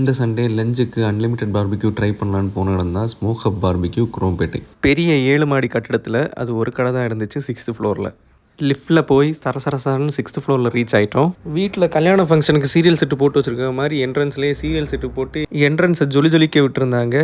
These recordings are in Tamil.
இந்த சண்டே லஞ்சுக்கு அன்லிமிட்டெட் பார்பிக்யூ ட்ரை பண்ணலான்னு போன இடம் தான் ஸ்மோக் ஹப் பார்பிக்யூ குரோம்பேட்டை பெரிய ஏழு மாடி கட்டிடத்தில் அது ஒரு கடை தான் இருந்துச்சு சிக்ஸ்த்து ஃப்ளோரில் லிஃப்ட்டில் போய் சரசரசரன்னு சிக்ஸ்த் ஃப்ளோரில் ரீச் ஆகிட்டோம் வீட்டில் கல்யாண ஃபங்க்ஷனுக்கு சீரியல் செட்டு போட்டு வச்சுருக்க மாதிரி என்ட்ரன்ஸ்லேயே சீரியல் செட்டு போட்டு என்ட்ரன்ஸை ஜொலி ஜொலிக்க விட்டுருந்தாங்க.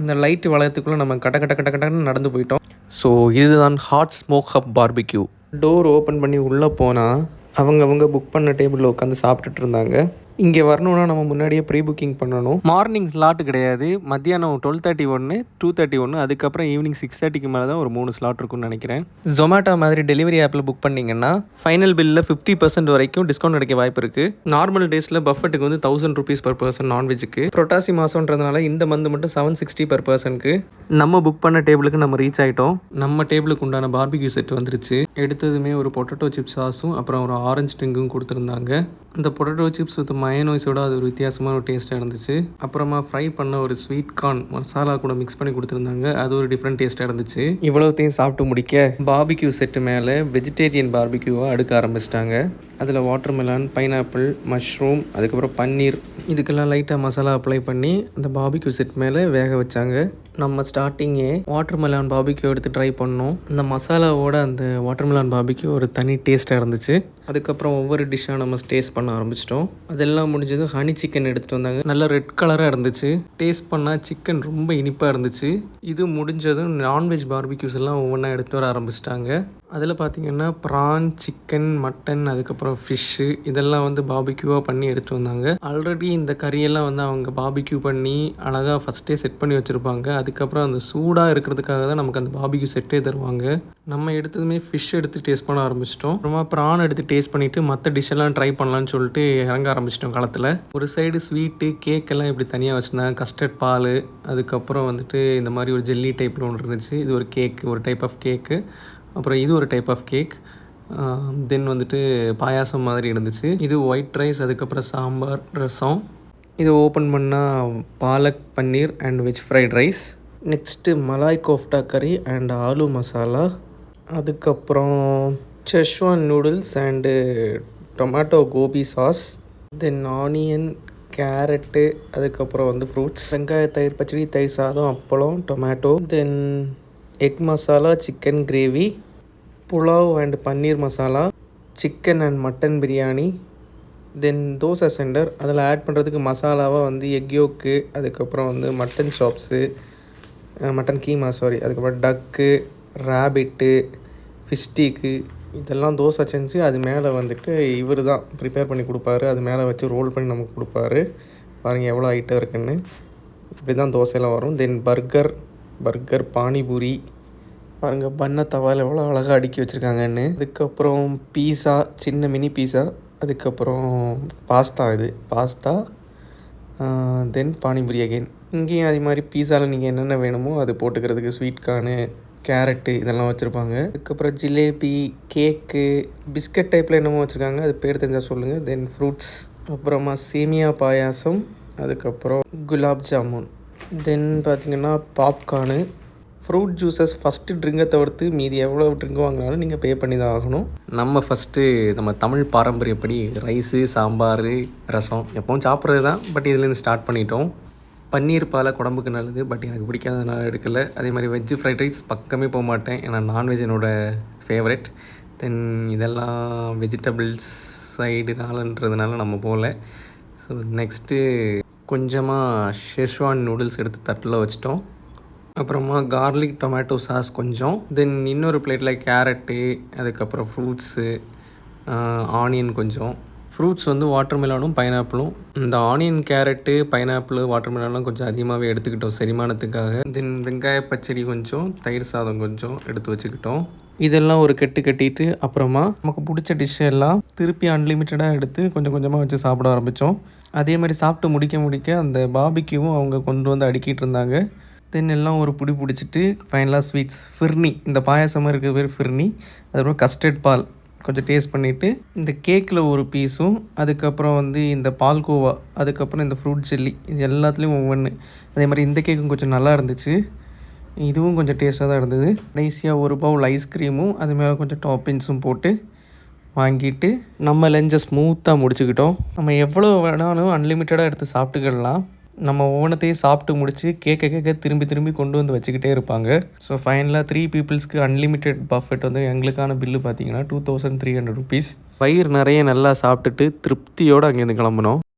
இந்த லைட்டு வளையத்துக்குள்ளே நம்ம கட்ட கட்ட கட்ட கட்டன்னு நடந்து போயிட்டோம். ஸோ இதுதான் hot smoke hub barbecue door open பண்ணி உள்ளே போனால் அவங்க அவங்க புக் பண்ண டேபிளில் உட்காந்து சாப்பிட்டுட்டு இருந்தாங்க. இங்கே வரணும்னா நம்ம முன்னாடியே ப்ரீ புக்கிங் பண்ணணும். மார்னிங் ஸ்லாட் கிடையாது. மத்தியானம் டுவெல் தேர்ட்டி ஒன்று டூ தேர்ட்டி ஒன்று அதுக்கப்புறம் ஈவினிங் சிக்ஸ் தேர்ட்டிக்கு மேலே தான் ஒரு மூணு ஸ்லாட் இருக்கும்னு நினைக்கிறேன். ஜொமேட்டோ மாதிரி டெலிவரி ஆப்பில் புக் பண்ணிங்கன்னா ஃபைனல் பில்லில் ஃபிஃப்டி பர்சன்ட் வரைக்கும் டிஸ்கவுண்ட் கிடைக்க வாய்ப்பு இருக்குது நார்மல் டேஸில் பஃபட்டுக்கு வந்து தௌசண்ட் ருபீஸ் பர் பர்சன் நான்வெஜ்ஜுக்கு புரட்டாசி மாதம்ன்றதுனால இந்த மந்த் மட்டும் செவன் சிக்ஸ்டி பர் பர்சனுக்கு நம்ம புக் பண்ண டேபிளுக்கு நம்ம ரீச் ஆகிட்டோம் நம்ம டேபிளுக்கு உண்டான பார்பிக்யூ செட் வந்துருச்சு. எடுத்ததுமே ஒரு பொட்டேட்டோ சிப்ஸ் சாஸும் அப்புறம் ஒரு ஆரஞ்சு ட்ரிங்கும் கொடுத்துருந்தாங்க. இந்த பொட்டேட்டோ சிப்ஸ் வித் மயனோய்ஸோட அது ஒரு வித்தியாசமான ஒரு டேஸ்ட்டாக இருந்துச்சு. அப்புறமா ஃப்ரை பண்ண ஒரு ஸ்வீட் கார்ன் மசாலா கூட மிக்ஸ் பண்ணி கொடுத்துருந்தாங்க. அது ஒரு டிஃப்ரெண்ட் டேஸ்ட்டாக இருந்துச்சு. இவ்வளோத்தையும் சாப்பிட்டு முடிக்க பார்பிக்யூ செட்டு மேலே வெஜிடேரியன் பார்பிக்யூவாக அடுக்க ஆரம்பிச்சிட்டாங்க. அதில் வாட்டர்மெலான் பைனாப்பிள் மஷ்ரூம் அதுக்கப்புறம் பன்னீர். இதுக்கெல்லாம் லைட்டாக மசாலா அப்ளை பண்ணி அந்த பார்பிக்யூ செட் மேலே வேக வச்சாங்க. நம்ம ஸ்டார்டிங்கே வாட்டர் மெலான் பாபிக்கோ எடுத்து ட்ரை பண்ணோம். அந்த மசாலாவோட அந்த வாட்டர்மெலான் பார்பிக்யூ ஒரு தனி டேஸ்ட்டாக இருந்துச்சு. அதுக்கப்புறம் ஒவ்வொரு டிஷ்ஷாக நம்ம டேஸ்ட் பண்ண ஆரம்பிச்சிட்டோம். அதெல்லாம் முடிஞ்சதும் ஹனி சிக்கன் எடுத்துகிட்டு வந்தாங்க. நல்லா ரெட் கலராக இருந்துச்சு. டேஸ்ட் பண்ணால் சிக்கன் ரொம்ப இனிப்பாக இருந்துச்சு. இது முடிஞ்சதும் நான்வெஜ் பார்பிக்யூஸ் எல்லாம் ஒவ்வொன்றா எடுத்துகிட்டு வர ஆரம்பிச்சிட்டாங்க. அதில் பார்த்தீங்கன்னா ப்ரான் சிக்கன் மட்டன் அதுக்கப்புறம் ஃபிஷ்ஷு இதெல்லாம் வந்து பாபிக்யூவாக பண்ணி எடுத்துகிட்டு வந்தாங்க. ஆல்ரெடி இந்த கறியெல்லாம் வந்து அவங்க பாபிக்யூ பண்ணி அழகாக ஃபஸ்ட்டே செட் பண்ணி வச்சுருப்பாங்க. அதுக்கப்புறம் அந்த சூடாக இருக்கிறதுக்காக தான் நமக்கு அந்த பாபிக்யூ செட்டே தருவாங்க. நம்ம எடுத்ததுமே ஃபிஷ் எடுத்து டேஸ்ட் பண்ண ஆரம்பிச்சிட்டோம். அப்புறமா ப்ரான் எடுத்து டேஸ்ட் பண்ணிவிட்டு மற்ற டிஷ்ஷெல்லாம் ட்ரை பண்ணலான்னு சொல்லிட்டு இறங்க ஆரம்பிச்சிட்டோம் காலத்தில் ஒரு சைடு ஸ்வீட்டு கேக் எல்லாம் இப்படி தனியாக வச்சுருந்தாங்க. கஸ்டர்ட் பால் அதுக்கப்புறம் வந்துட்டு இந்த மாதிரி ஒரு ஜெல்லி டைப்பில் ஒன்று இருந்துச்சு. இது ஒரு கேக் ஒரு டைப் ஆஃப் கேக்கு அப்புறம் இது ஒரு டைப் ஆஃப் கேக் தென் வந்துட்டு பாயாசம் மாதிரி இருந்துச்சு. இது ஒயிட் ரைஸ் அதுக்கப்புறம் சாம்பார் ரசம். இது ஓப்பன் பண்ணால் palak paneer and veg fried rice next malai kofta curry and aloo masala. அதுக்கப்புறம் schezwan noodles and tomato gobi sauce then onion carrot அதுக்கப்புறம் வந்து ஃப்ரூட்ஸ் வெங்காய தயிர் பச்சடி தயிர் சாதம் அப்பளம் tomato then egg masala chicken gravy pulao and paneer masala chicken and mutton biryani then dosa centre. அதில் ஆட் பண்ணுறதுக்கு மசாலாவாக வந்து எக் யோக்கு அதுக்கப்புறம் வந்து mutton chops mutton keema sorry அதுக்கப்புறம் டக்கு ரேபிட்டு ஃபிஷ்டிக்கு இதெல்லாம் தோசை செஞ்சு அது மேலே வந்துட்டு இவர் தான் ப்ரிப்பேர் பண்ணி கொடுப்பாரு. அது மேலே வச்சு ரோல் பண்ணி நமக்கு கொடுப்பாரு. பாருங்கள் எவ்வளோ ஐட்டம் இருக்குன்னு. இப்படி தான் தோசையெல்லாம் வரும். Then burger burger panipuri. பாருங்கள் பண்ணை தவால் எவ்வளோ அழகாக அடுக்கி வச்சுருக்காங்கன்னு. அதுக்கப்புறம் பீஸா சின்ன மினி பீஸா அதுக்கப்புறம் பாஸ்தா இது. பாஸ்தா தென் பானிபூரி அகெயின் இங்கேயும் அதே மாதிரி பீஸாவில் நீங்கள் என்னென்ன வேணுமோ அது போட்டுக்கிறதுக்கு ஸ்வீட் கார்னு கேரட்டு இதெல்லாம் வச்சுருப்பாங்க. அதுக்கப்புறம் ஜிலேபி கேக்கு பிஸ்கட் டைப்பில் என்னமோ வச்சுருக்காங்க. அது பேர் தெரிஞ்சால் சொல்லுங்கள் தென் ஃப்ரூட்ஸ் அப்புறமா சேமியா பாயாசம். அதுக்கப்புறம் குலாப் ஜாமுன். தென் பார்த்திங்கன்னா பாப்கார்னு ஃப்ரூட் ஜூஸஸ் ஃபஸ்ட்டு ட்ரிங்கை தவிர்த்து மீதி எவ்வளோ ட்ரிங்க் வாங்கினாலும் நீங்கள் பே பண்ணி தான் ஆகணும். நம்ம ஃபஸ்ட்டு நம்ம தமிழ் பாரம்பரியப்படி ரைஸு சாம்பார் ரசம் எப்பவும் சாப்பிட்றது தான் பட் இதுலேருந்து ஸ்டார்ட் பண்ணிட்டோம். பன்னீர் பாலை குடம்புக்கு நல்லது. பட் எனக்கு பிடிக்காதனால எடுக்கலை. அதே மாதிரி வெஜ்ஜு ஃப்ரைட் ரைஸ் பக்கமே போக மாட்டேன். ஏன்னா நான்வெஜ் என்னோடய ஃபேவரெட் தென் இதெல்லாம் வெஜிடபிள்ஸ் சைடுனாலன்றதுனால நம்ம போகல. ஸோ நெக்ஸ்ட்டு கொஞ்சமாக ஷெஷ்வான் நூடுல்ஸ் எடுத்து தட்டில் வச்சிட்டோம். அப்புறமா கார்லிக் டொமேட்டோ சாஸ் கொஞ்சம். தென் இன்னொரு பிளேட்டில் கேரட்டு அதுக்கப்புறம் ஃப்ரூட்ஸு ஆனியன் கொஞ்சம். ஃப்ரூட்ஸ் வந்து வாட்டர் மெலானும் பைனாப்பிளும் இந்த ஆனியன் கேரட்டு பைனாப்பிள் வாட்டர் கொஞ்சம் அதிகமாகவே எடுத்துக்கிட்டோம் செரிமானத்துக்காக. தென் வெங்காய பச்சடி கொஞ்சம் தயிர் சாதம் கொஞ்சம் எடுத்து வச்சுக்கிட்டோம். இதெல்லாம் ஒரு கெட்டு கட்டிட்டு அப்புறமா நமக்கு பிடிச்ச டிஷ் எல்லாம் திருப்பி அன்லிமிட்டடாக எடுத்து கொஞ்சம் கொஞ்சமாக வச்சு சாப்பிட ஆரம்பித்தோம் அதே மாதிரி சாப்பிட்டு முடிக்க முடிக்க அந்த பாபிக்யூவும் அவங்க கொண்டு வந்து அடுக்கிட்டு இருந்தாங்க. தென் எல்லாம் ஒரு பிடி பிடிச்சிட்டு ஃபைனலாக ஸ்வீட்ஸ் ஃபிர்னி இந்த பாயாசமாக இருக்கிற பேர் ஃபிர்னி அதுக்கப்புறம் கஸ்டர்ட் பால் கொஞ்சம் டேஸ்ட் பண்ணிவிட்டு இந்த கேக்கில் ஒரு பீஸும் அதுக்கப்புறம் வந்து இந்த பால்கோவா அதுக்கப்புறம் இந்த ஃப்ரூட் ஜெல்லி இது எல்லாத்துலேயும் ஒவ்வொன்று அதே மாதிரி இந்த கேக்கும் கொஞ்சம் நல்லா இருந்துச்சு. இதுவும் கொஞ்சம் டேஸ்ட்டாக தான் இருந்தது. கடைசியாக ஒரு பவுல் ஐஸ்கிரீமும் அது மேலே கொஞ்சம் டாப்பிங்ஸும் போட்டு வாங்கிட்டு நம்ம லஞ்சை ஸ்மூத்தாக முடிச்சுக்கிட்டோம். நம்ம எவ்வளோ வேணாலும் அன்லிமிட்டடாக எடுத்து சாப்பிட்டுக்கிடலாம் நம்ம ஒவ்வொன்றத்தையும் சாப்பிட்டு முடிச்சு கேட்க கேட்க திரும்பி திரும்பி கொண்டு வந்து வச்சுக்கிட்டே இருப்பாங்க. ஸோ ஃபைனலாக த்ரீ பீப்புள்ஸ்க்கு அன்லிமிட்டெட் பஃபெட் வந்து எங்களுக்கான பில்லு பார்த்தீங்கன்னா two thousand three hundred rupees வயிறு நிறைய நல்லா சாப்பிட்டுட்டு திருப்தியோடு அங்கேருந்து கிளம்புனோம்.